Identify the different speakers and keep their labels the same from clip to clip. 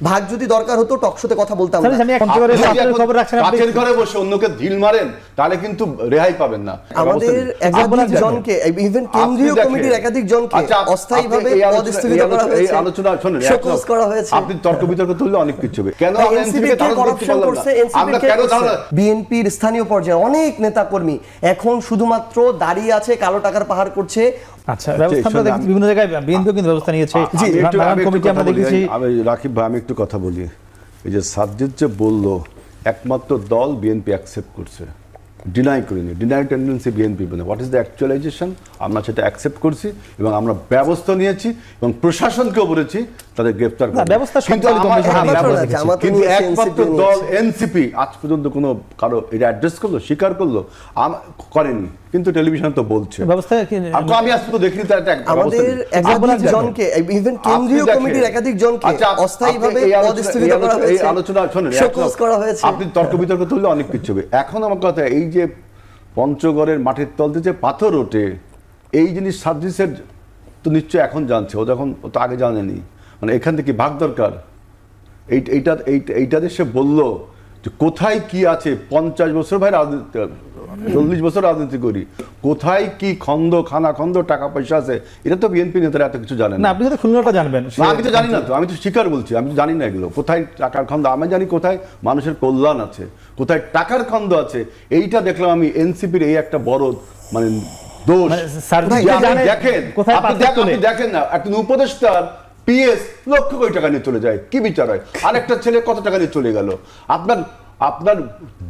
Speaker 1: ভাগ যদি দরকার হতো টকশোতে কথা বলতাম
Speaker 2: কাছের ঘরে বসে অন্যকে ঢিল মারেন তাহলে কিন্তু রেহাই পাবেন না।
Speaker 1: আমাদের একাধিক জনকে ইভেন কেন্দ্রীয় কমিটির একাধিক জনকে
Speaker 2: আচ্ছা,
Speaker 1: অস্থায়ীভাবে করা হয়েছে
Speaker 2: আলোচনা শোনেন
Speaker 1: করা হয়েছে।
Speaker 2: আপনি তর্ক বিতর্ক তুললে অনেক কিছু হবে। কেন
Speaker 1: NCP কে
Speaker 2: পারলাম
Speaker 1: করছে,
Speaker 2: আমরা
Speaker 1: কে বিএনপির স্থানীয় পর্যায়ে অনেক নেতাকর্মী এখন শুধুমাত্র দাঁড়িয়ে আছে কালো টাকার পাহাড় করছে
Speaker 3: আচ্ছা ব্যবস্থা আমরা বিভিন্ন জায়গায় বিএনপিও কিন্তু ব্যবস্থা নিয়েছে।
Speaker 2: জি একটু
Speaker 3: বাগান
Speaker 2: আমি একটু
Speaker 3: কমিটি আমরা দেখেছি।
Speaker 2: রাকিব ভাই আমি একটু কথা বলি। এই যে সাজ্জিদ যে বলল একমাত্র দল বিএনপি অ্যাকসেপ্ট করছে। ডিনাই করিনি। ডিনাই টেন্ডেন্সি বিএনপি মানে। হোয়াট ইজ দ্য অ্যাকচুয়ালাইজেশন আমরা সেটা অ্যাকসেপ্ট করছি এবং আমরা ব্যবস্থা নিয়েছি এবং প্রশাসনকেও বলেছি তাদের গ্রেফতার কিন্তু একমাত্র দল এনসিপি আজ পর্যন্ত কোনো কারও এটা অ্যাড্রেস করল স্বীকার করল করেনি। কিন্তু টেলিভিশন তো বলছে।
Speaker 3: ব্যবস্থা
Speaker 2: আমি আজ পর্যন্ত দেখিনি তার একটা
Speaker 1: আমাদের একাধিক জনকে ইভেন কেন্দ্রীয় কমিটির একাধিক জনকে
Speaker 2: আচ্ছা,
Speaker 1: অস্থায়ীভাবে পদস্থিত করা
Speaker 2: আলোচনা- এই
Speaker 1: হয়েছে।
Speaker 2: আলোচনা শোনেন,
Speaker 1: শোকজ করা হয়েছে।
Speaker 2: আপনি তর্ক বিতর্ক তুললে অনেক কিছু হবে। এখন আমার কথা এই যে পঞ্চগড়ের মাটির তলতে যে পাথর ওঠে এই জিনিস সার্ভিসের তো নিশ্চয়ই এখন জানছে। ও যখন ও তো আগে জানেনি। মানে এখান থেকে ভাগ দরকার। এই এইটা এইটা সে বলল যে কোথায় কি আছে পঞ্চাশ বছর ভাই রাজনীতি চল্লিশ বছর রাজনীতি করি। কোথায় কি খন্দ খানা খন্দ টাকা পয়সা আছে এটা তো বিএনপি নেতারা এত কিছু জানে
Speaker 3: না।
Speaker 2: না
Speaker 3: আপনি হয়তো খুলনাটা জানবেন।
Speaker 2: আমি তো জানি না তো আমি তো স্বীকার বলছি আমি তো জানি না এগুলো। কোথায় টাকার খন্দ আমি জানি কোথায় মানুষের কল্যাণ আছে কোথায় টাকার খন্দ আছে। এইটা দেখলাম আমি এনসিপির এই একটা বড় মানে দোষ।
Speaker 3: মানে
Speaker 2: দেখেন। আপনি দেখেন না একজন উপদেষ্টার পিএস লক্ষ কোটি টাকা নিয়ে চলে যায় কি বিচার হয়? আরেকটা ছেলে কত টাকা নিয়ে চলে গেল? আপনার আপনার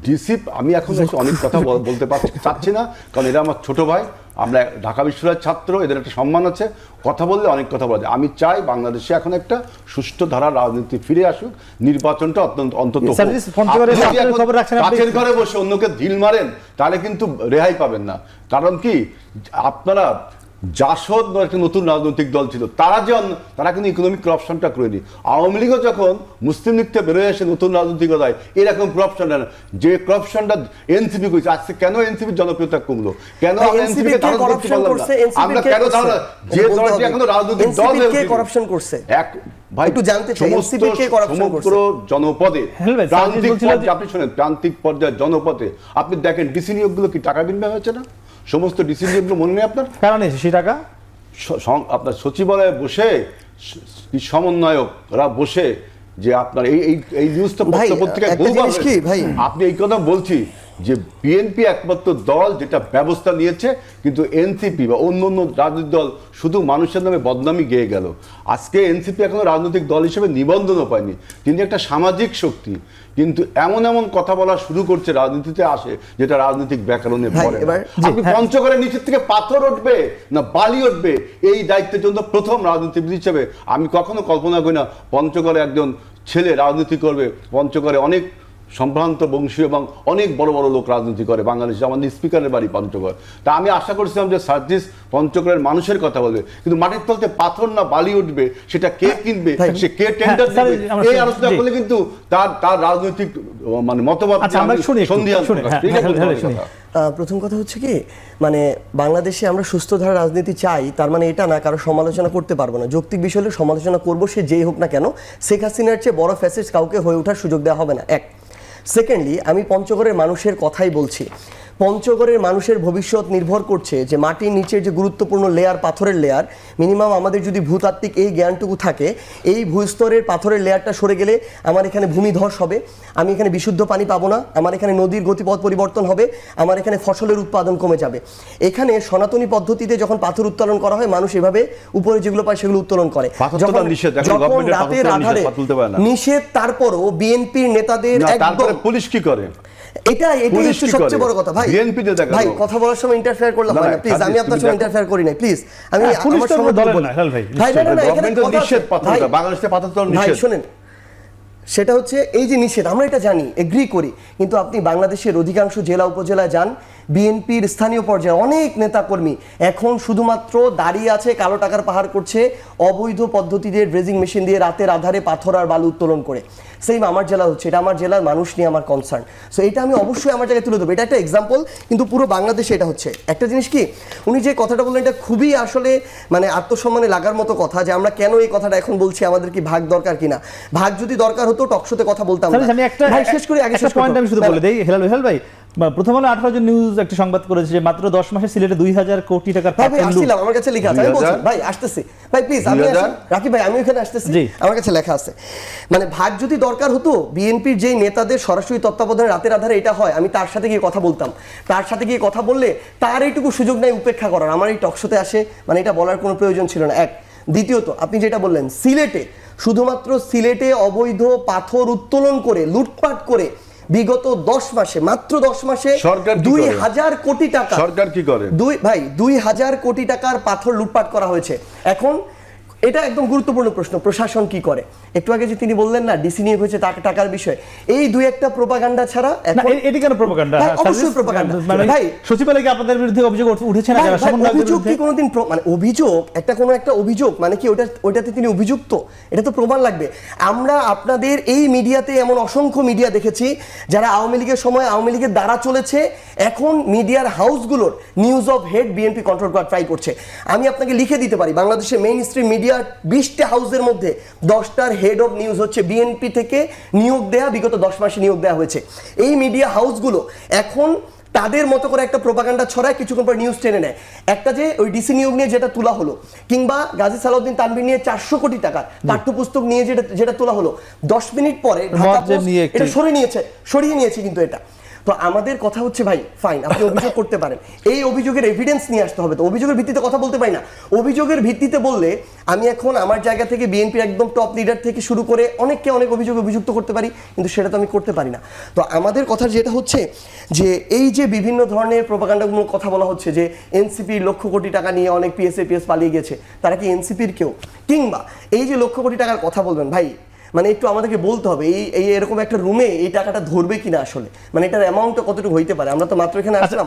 Speaker 2: ডিসিপ আমি এখন অনেক কথা বলতে পারছি চাচ্ছি না কারণ এরা আমার ছোট ভাই আমরা ঢাকা বিশ্ববিদ্যালয়ের ছাত্র এদের একটা সম্মান আছে। কথা বললে অনেক কথা বলা যায়। আমি চাই বাংলাদেশে এখন একটা সুষ্ঠু ধারা রাজনীতি ফিরে আসুক নির্বাচনটা অত্যন্ত অন্তত? কাছের ঘরে বসে অন্যকে ঢিল মারেন তাহলে কিন্তু রেহাই পাবেন না। কারণ কি আপনারা জাসদ একটা নতুন রাজনৈতিক দল ছিল তারা যে তারা কিন্তু ইকোনমিক করাপশনটা করেনি আওয়ামী লীগও যখন মুসলিম লীগ থেকে বেরোয় এসে নতুন রাজনৈতিকতায় এরকম করাপশনটা যে করাপশনটা এনসিপি করেছে আজকে কেন এনসিপির জনপ্রিয়তা কমলো কেন আমরা এনসিপি? না কেন যে দলটি এখনও রাজনৈতিক দল
Speaker 1: কে
Speaker 2: ওঠেনি।
Speaker 1: corruption করছে?
Speaker 2: এক ভাই
Speaker 1: একটু জানতে চাই, কে করছে?
Speaker 2: জনপদে
Speaker 3: হ্যাঁ
Speaker 2: প্রান্তিক পর্যায়ে আপনি শোনেন প্রান্তিক পর্যায়ে জনপদে আপনি দেখেন ডিসি নিয়োগগুলো কি টাকা বিনিময় হয়েছে না সমস্ত ডিসিপ্লিনগুলো মনে নেই আপনার?
Speaker 3: কেন নেই? সেই টাকা?
Speaker 2: আপনার সচিবালয়ে বসে সমন্বয়করা বসে যে আপনার এই এই এই নিউজটা
Speaker 1: ভাই,
Speaker 2: পত্রিকায়? আপনি এই কথা বলছি। যে বিএনপি একমাত্র দল যেটা ব্যবস্থা নিয়েছে কিন্তু এনসিপি বা অন্য অন্য রাজনৈতিক দল শুধু মানুষের নামে বদনামি গেয়ে গেল। আজকে এনসিপি এখনও রাজনৈতিক দল হিসেবে নিবন্ধনও পায়নি। তিনি একটা সামাজিক শক্তি কিন্তু এমন এমন কথা বলা শুরু করছে রাজনীতিতে আসে যেটা রাজনৈতিক ব্যাকরণে পড়ে আপনি
Speaker 3: হ্যাঁ।
Speaker 2: পঞ্চগড়ের নিচের থেকে পাথর উঠবে না বালি উঠবে এই দায়িত্বের জন্য প্রথম রাজনীতিবিদ হিসেবে আমি কখনো কল্পনা করি না পঞ্চগড়ে একজন ছেলে রাজনীতি করবে পঞ্চগড়ে অনেক সম্ভ্রান্ত বংশীয় এবং অনেক বড় বড় লোক রাজনীতি করে বাংলাদেশে আমাদের স্পিকারের বাড়ি পঞ্চগড় তা আমি আশা করছিলাম যে সার্জিস পঞ্চগড়ের মানুষের কথা বলবে কিন্তু মাটির তলতে পাথর না বালি উঠবে সেটা কে কিনবে সে কে টেন্ডার দেবে
Speaker 3: আমরা
Speaker 2: এই আলোচনা করলে কিন্তু তার তার রাজনৈতিক মানে মতবাদ
Speaker 3: আচ্ছা। হ্যাঁ, হ্যাঁ, হ্যাঁ,
Speaker 1: প্রথম কথা হচ্ছে কি মানে বাংলাদেশে আমরা সুস্থ ধারা রাজনীতি চাই তার মানে এটা না কারও সমালোচনা করতে পারব না। যৌক্তিক বিষয় হলে সমালোচনা করব সে যেই হোক না কেন শেখ হাসিনার চেয়ে বড় ফ্যাসিস্ট কাউকে হয়ে ওঠার সুযোগ দেওয়া হবে না। এক। সেকেন্ডলি আমি পঞ্চগড়ের মানুষের কথাই বলছি। পঞ্চগড়ের মানুষের ভবিষ্যৎ নির্ভর করছে যে মাটির নিচের যে গুরুত্বপূর্ণ লেয়ার পাথরের লেয়ার মিনিমাম আমাদের যদি ভূতাত্ত্বিক এই জ্ঞানটুকু থাকে এই ভূস্তরের পাথরের লেয়ারটা সরে গেলে আমার এখানে ভূমিধস হবে আমি এখানে বিশুদ্ধ পানি পাবো না আমার এখানে নদীর গতিপথ পরিবর্তন হবে আমার এখানে ফসলের উৎপাদন কমে যাবে। এখানে সনাতনী পদ্ধতিতে যখন পাথর উত্তোলন করা হয় মানুষ এভাবে উপরে যেগুলো পায় সেগুলো উত্তোলন করে। যখন
Speaker 2: নিষেধ,
Speaker 1: রাতের আধারে তারপরও বিএনপির নেতাদের
Speaker 2: পুলিশ কি করে?
Speaker 1: এটা এটাই হচ্ছে সবচেয়ে বড় কথা। ভাই
Speaker 2: BNP তে দেখা
Speaker 1: ভাই কথা বলার সময় ইন্টারফেয়ার করলাম
Speaker 2: না,
Speaker 1: হয় প্লিজ আমি আপনার সঙ্গে ইন্টারফেয়ার করি না প্লিজ আমি
Speaker 3: হ্যাঁ,
Speaker 1: আমার
Speaker 3: তো
Speaker 1: সময় বলব।
Speaker 3: না, ভাই,
Speaker 1: না না এখানে কথা।
Speaker 2: নিষেধ পাথর বাংলাদেশে পাথর তোলা
Speaker 1: ভাই শুনেন সেটা হচ্ছে এই যে নিষেধ, আমরা এটা জানি এগ্রি করি। কিন্তু আপনি বাংলাদেশের অধিকাংশ জেলা উপজেলায় যান, বিএনপির স্থানীয় পর্যায়ে অনেক নেতাকর্মী এখন শুধুমাত্র দাঁড়িয়ে আছে, কালো টাকার পাহাড় করছে, অবৈধ পদ্ধতিতে ড্রেজিং মেশিন দিয়ে রাতের আধারে পাথর আর বালু উত্তোলন করে। সেম আমার জেলা হচ্ছে, এটা আমার জেলার মানুষ নিয়ে আমার কনসার্ন সো এটা আমি অবশ্যই আমার জায়গায় তুলে দেবো এটা একটা এক্সাম্পল কিন্তু পুরো বাংলাদেশে এটা হচ্ছে। একটা জিনিস কি, উনি যে কথাটা বললেন, এটা খুবই আসলে মানে আত্মসম্মানে লাগার মতো কথা যে আমরা কেন এই কথাটা এখন বলছি, আমাদের কি ভাগ দরকার কিনা? ভাগ যদি দরকার হতো টকশোতে কথা বলতাম না।
Speaker 3: আমি একটা
Speaker 1: ভাই শেষ করি আগে শেষ
Speaker 3: পয়েন্ট আমি শুধু বলে দেই হেলাল হেলাল ভাই প্রথম আলো আঠারো জন নিউজ একটা সংবাদ করেছে যে মাত্র দশ মাসে সিলেটে দুই হাজার কোটি টাকার
Speaker 1: আসছিলাম আমার কাছে লেখা আছে আমি বলছি ভাই আসতেছি। ভাই প্লিজ আমি। রাকিব ভাই আমি এখানে আসতেছি। আমার কাছে লেখা আছে। মানে ভাগ যদি দরকার হতো বিএনপির যেই নেতাদের সরাসরি তত্ত্বাবধানে রাতের আধারে এটা হয় আমি তার সাথে গিয়ে কথা বলতাম। তার সাথে গিয়ে কথা বললে তার এইটুকু সুযোগ নেই উপেক্ষা করার। আমার এই টকশোতে আসে মানে এটা বলার কোনো প্রয়োজন ছিল না। এক। দ্বিতীয়ত আপনি যেটা বললেন সিলেটে শুধুমাত্র সিলেটে অবৈধ পাথর উত্তোলন করে লুটপাট করে বিগত দশ মাসে মাত্র দশ মাসে দুই হাজার কোটি টাকা।
Speaker 2: সরকার কি করে?
Speaker 1: দুই ভাই দুই হাজার কোটি টাকার পাথর লুটপাট করা হয়েছে। এখন এটা একদম গুরুত্বপূর্ণ প্রশ্ন প্রশাসন কি করে? একটু আগে যে তিনি বললেন না ডিসি নিয়োগ হয়েছে টাকা- টাকার বিষয় এই দুই একটা প্রোপাগান্ডা ছাড়া এখন
Speaker 3: এটি কেন প্রোপাগান্ডা
Speaker 1: অবশ্যই propaganda।
Speaker 3: মানে
Speaker 1: ভাই-
Speaker 3: সচিবালয় কি আপনাদের বিরুদ্ধে অভিযোগ উঠেছে না
Speaker 1: অভিযোগ কি কোনোদিন মানে অভিযোগ একটা কোনো একটা অভিযোগ মানে কি ওটা ওইটাতে তিনি অভিযুক্ত? এটা তো প্রমাণ লাগবে। আমরা আপনাদের এই মিডিয়াতে এমন অসংখ্য মিডিয়া দেখেছি যারা আওয়ামী লীগের সময় আওয়ামী লীগের দ্বারা চলেছে এখন মিডিয়ার হাউসগুলোর news of head BNP control করার ট্রাই করছে। আমি আপনাকে লিখে দিতে পারি বাংলাদেশের মেইন স্ট্রিম মিডিয়ার বিশটা হাউসের মধ্যে দশটার হেড অফ নিউজ হচ্ছে বিএনপি থেকে নিয়োগ দেয়া বিগত দশ মাসে নিয়োগ দেওয়া হয়েছে। এই মিডিয়া হাউসগুলো এখন তাদের মতো করে একটা প্রোপাগান্ডা ছড়ায় কিছুক্ষণ পর নিউজ টেনে নেয়। একটা যে ওই ডিসি নিয়োগ নিয়ে যেটা তোলা হলো কিংবা গাজী সালাউদ্দিন তানভীর নিয়ে চারশো কোটি টাকা পাঠ্যপুস্তক নিয়ে যেটা যেটা তোলা হলো দশ মিনিট পরে এটা সরিয়ে নিয়েছে সরিয়ে নিয়েছে কিন্তু এটা। তো আমাদের কথা হচ্ছে, ভাই ফাইন আপনি অভিযোগ করতে পারেন। এই অভিযোগের এভিডেন্স নিয়ে আসতে হবে তো। অভিযোগের ভিত্তিতে কথা বলতে পারি না। অভিযোগের ভিত্তিতে বললে আমি এখন আমার জায়গা থেকে বিএনপির একদম টপ লিডার থেকে শুরু করে অনেককে অনেক অভিযোগ অভিযুক্ত করতে পারি, কিন্তু সেটা তো আমি করতে পারি না। তো আমাদের কথা যেটা হচ্ছে যে, এই যে বিভিন্ন ধরনের প্রোপাগান্ডাগুলোর কথা বলা হচ্ছে যে এনসিপির লক্ষ কোটি টাকা নিয়ে অনেক পিএসএ পিএস পালিয়ে গেছে, তারা কি এনসিপির কেউ? কিংবা এই যে লক্ষ কোটি টাকার কথা বলবেন, ভাই মানে একটু আমাদেরকে বলতে হবে এই এই এরকম একটা রুমে এই টাকাটা ধরবে কিনা আসলে? মানে এটার অ্যামাউন্টটা কতটুকু হইতে পারে? আমরা তো মাত্র এখানে
Speaker 3: আচ্ছা
Speaker 1: আসলাম।